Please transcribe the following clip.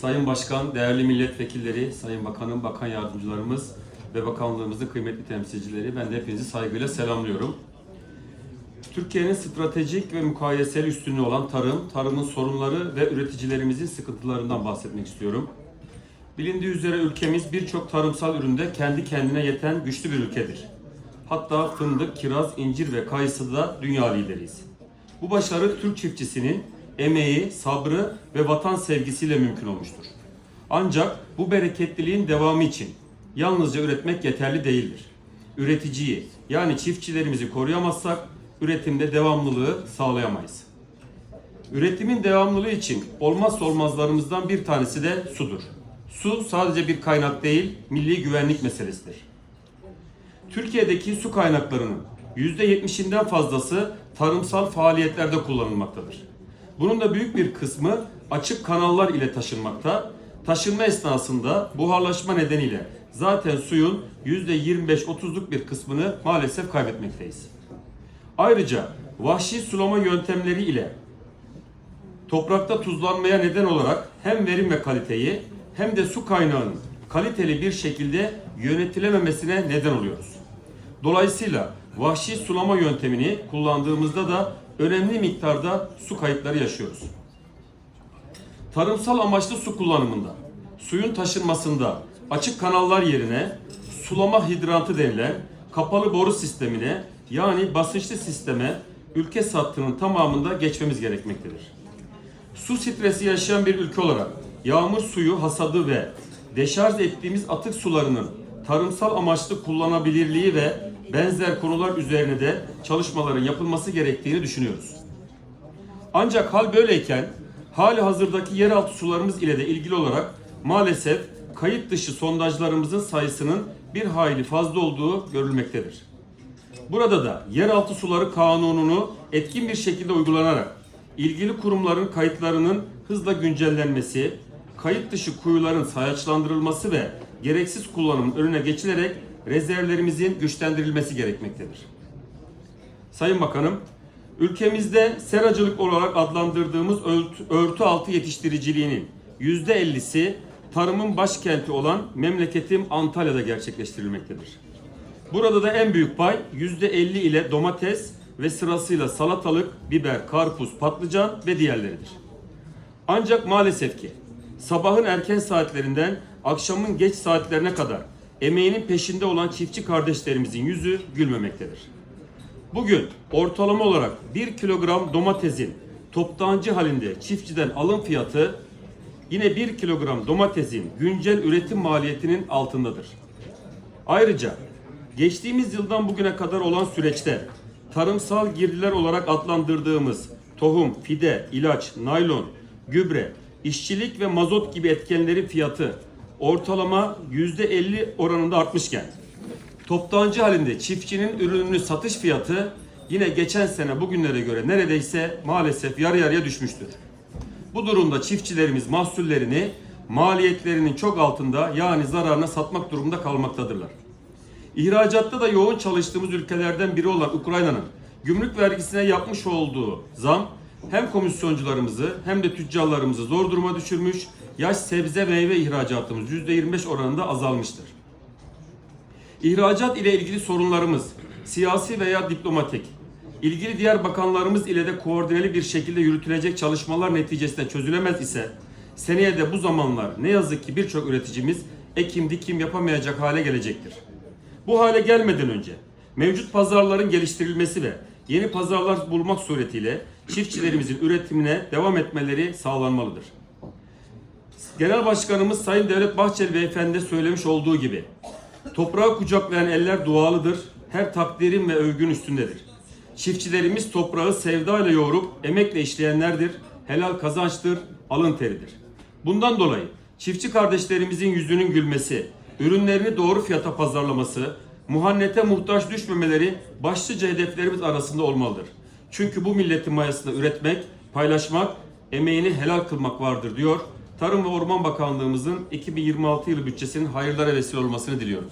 Sayın Başkan, değerli milletvekilleri, Sayın Bakanım, Bakan Yardımcılarımız ve Bakanlığımızın kıymetli temsilcileri, ben de hepinizi saygıyla selamlıyorum. Türkiye'nin stratejik ve mukayeseli üstünlüğü olan tarım, tarımın sorunları ve üreticilerimizin sıkıntılarından bahsetmek istiyorum. Bilindiği üzere ülkemiz birçok tarımsal üründe kendi kendine yeten güçlü bir ülkedir. Hatta fındık, kiraz, incir ve kayısıda dünya lideriyiz. Bu başarı Türk çiftçisinin emeği, sabrı ve vatan sevgisiyle mümkün olmuştur. Ancak bu bereketliliğin devamı için yalnızca üretmek yeterli değildir. Üreticiyi yani çiftçilerimizi koruyamazsak üretimde devamlılığı sağlayamayız. Üretimin devamlılığı için olmazsa olmazlarımızdan bir tanesi de sudur. Su sadece bir kaynak değil, milli güvenlik meselesidir. Türkiye'deki su kaynaklarının %70'inden fazlası tarımsal faaliyetlerde kullanılmaktadır. Bunun da büyük bir kısmı açık kanallar ile taşınmakta. Taşınma esnasında buharlaşma nedeniyle zaten suyun %25-30'luk bir kısmını maalesef kaybetmekteyiz. Ayrıca vahşi sulama yöntemleri ile toprakta tuzlanmaya neden olarak hem verim ve kaliteyi hem de su kaynağının kaliteli bir şekilde yönetilememesine neden oluyoruz. Dolayısıyla vahşi sulama yöntemini kullandığımızda da önemli miktarda su kayıpları yaşıyoruz. Tarımsal amaçlı su kullanımında, suyun taşınmasında açık kanallar yerine sulama hidrantı denilen kapalı boru sistemine yani basınçlı sisteme ülke sattığının tamamında geçmemiz gerekmektedir. Su stresi yaşayan bir ülke olarak yağmur suyu hasadı ve deşarj ettiğimiz atık sularının tarımsal amaçlı kullanabilirliği ve benzer konular üzerine de çalışmaların yapılması gerektiğini düşünüyoruz. Ancak hal böyleyken hali hazırdaki yeraltı sularımız ile de ilgili olarak maalesef kayıt dışı sondajlarımızın sayısının bir hayli fazla olduğu görülmektedir. Burada da yeraltı suları kanununu etkin bir şekilde uygulanarak ilgili kurumların kayıtlarının hızla güncellenmesi, kayıt dışı kuyuların sayaçlandırılması ve gereksiz kullanımın önüne geçilerek rezervlerimizin güçlendirilmesi gerekmektedir. Sayın Bakanım, ülkemizde seracılık olarak adlandırdığımız örtü, örtü altı yetiştiriciliğinin %50'si tarımın başkenti olan memleketim Antalya'da gerçekleştirilmektedir. Burada da en büyük pay %50 ile domates ve sırasıyla salatalık, biber, karpuz, patlıcan ve diğerleridir. Ancak maalesef ki sabahın erken saatlerinden akşamın geç saatlerine kadar emeğinin peşinde olan çiftçi kardeşlerimizin yüzü gülmemektedir. Bugün ortalama olarak 1 kilogram domatesin toptancı halinde çiftçiden alım fiyatı yine 1 kilogram domatesin güncel üretim maliyetinin altındadır. Ayrıca geçtiğimiz yıldan bugüne kadar olan süreçte tarımsal girdiler olarak adlandırdığımız tohum, fide, ilaç, naylon, gübre, işçilik ve mazot gibi etkenlerin fiyatı ortalama %50 oranında artmışken toptancı halinde çiftçinin ürününü satış fiyatı yine geçen sene bugünlere göre neredeyse maalesef yarı yarıya düşmüştür. Bu durumda çiftçilerimiz mahsullerini maliyetlerinin çok altında yani zararına satmak durumunda kalmaktadırlar. İhracatta da yoğun çalıştığımız ülkelerden biri olan Ukrayna'nın gümrük vergisine yapmış olduğu zam hem komisyoncularımızı hem de tüccarlarımızı zor duruma düşürmüş, yaş sebze meyve ihracatımız %25 oranında azalmıştır. İhracat ile ilgili sorunlarımız siyasi veya diplomatik, ilgili diğer bakanlarımız ile de koordineli bir şekilde yürütülecek çalışmalar neticesinde çözülemez ise seneye de bu zamanlar ne yazık ki birçok üreticimiz ekim dikim yapamayacak hale gelecektir. Bu hale gelmeden önce mevcut pazarların geliştirilmesi ve yeni pazarlar bulmak suretiyle çiftçilerimizin üretimine devam etmeleri sağlanmalıdır. Genel Başkanımız Sayın Devlet Bahçeli Beyefendi söylemiş olduğu gibi toprağı kucaklayan eller dualıdır, her takdirin ve övgün üstündedir. Çiftçilerimiz toprağı sevdayla yoğurup emekle işleyenlerdir, helal kazançtır, alın teridir. Bundan dolayı çiftçi kardeşlerimizin yüzünün gülmesi, ürünlerini doğru fiyata pazarlaması, muhannete muhtaç düşmemeleri başlıca hedeflerimiz arasında olmalıdır. Çünkü bu milletin mayasını üretmek, paylaşmak, emeğini helal kılmak vardır diyor. Tarım ve Orman Bakanlığımızın 2026 yılı bütçesinin hayırlara vesile olmasını diliyorum.